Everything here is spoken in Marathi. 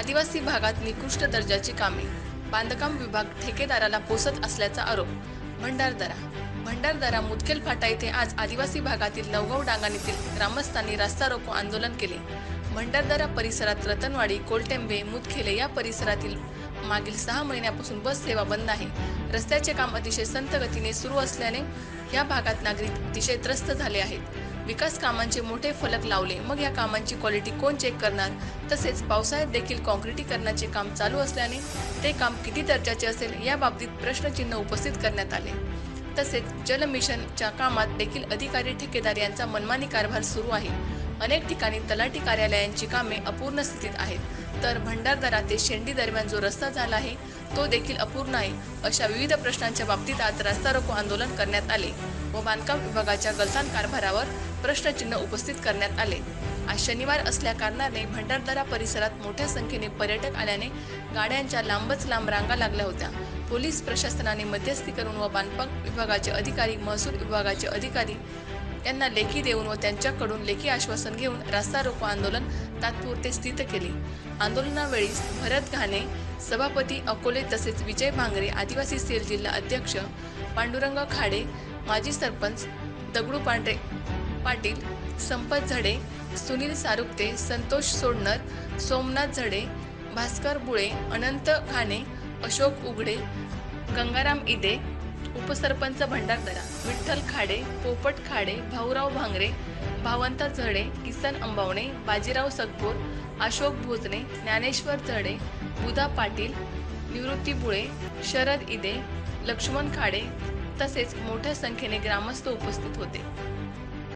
आदिवासी भागात निकृष्ट दर्जाची कामे. बांधकाम विभाग ठेकेदाराला पोसत असल्याचा आरोप. भंडारदरा भंडारदरा मुदखेल फाटा येथे आज आदिवासी भागातील नवगाव डांगण येथील ग्रामस्थांनी रास्ता रोको आंदोलन केले. भंडारदरा परिसरात रतनवाडी कोलटेंबे मुदखेले या परिसरातील मागील सहा महिन्यापासून बस सेवा बंद आहे. रस्त्याचे काम अतिशय संत गतीने सुरू असल्याने या भागात नागरिक अतिशय त्रस्त झाले आहेत. विकास कामांचे मोठे फलक लावले. मग या कामांची क्वालिटी कोण चेक करणार? तसेच पावसाळ्यात देखील काँक्रिटीकरणाचे काम चालू असल्याने ते काम किती दर्जाचे असेल या बाबतीत प्रश्नचिन्ह उपस्थित करण्यात आले. तसेच जल मिशनच्या कामात देखील अधिकारी ठेकेदार यांचा मनमानी कारभार सुरू आहे. अनेक ठिकाणी तलाठी कार्यालयांची कामे अपूर्ण स्थितीत आहेत. तर भंडारदरा ते शेंडी दरम्यान जो रस्ता झाला आहे तो देखील अपूर्ण आहे अशा विविध प्रश्नांच्या बाबतीत आज रस्ता रोको आंदोलन करण्यात आले व बांधकाम विभागाच्या गलथान कारभारावर प्रश्नचिन्ह उपस्थित करण्यात आले. आज शनिवार असल्या कारणाने भंडारदरा परिसरात मोठ्या संख्येने पर्यटक आल्याने गाड्यांच्या लांबच लांब रांगा लागल्या होत्या. पोलीस प्रशासनाने मध्यस्थी करून व बांधकाम विभागाचे अधिकारी महसूल विभागाचे अधिकारी यांना लेखी देऊन व त्यांच्याकडून लेखी आश्वासन घेऊन रास्ता रोको आंदोलन तात्पुरते स्थित केले. आंदोलनावेळी भरत घाणे सभापती अकोले तसेच विजय भांगरे आदिवासी सेल जिल्हा अध्यक्ष पांडुरंग खाडे माजी सरपंच दगडू पांढरे पाटील संपत झडे सुनील सारुक्ते संतोष सोडणर सोमनाथ झडे भास्कर बुळे अनंत घाणे अशोक उघडे गंगाराम इदे उपसरपंच भंडारदरा विठ्ठल खाडे पोपट खाडे भाऊराव भांगरे भावंत झडे किसन अंबावणे बाजीराव सगपूर अशोक भोजने ज्ञानेश्वर झडे बुधा पाटील निवृत्ती बुळे शरद इदे लक्ष्मण खाडे तसेच मोठ्या संख्येने ग्रामस्थ उपस्थित होते.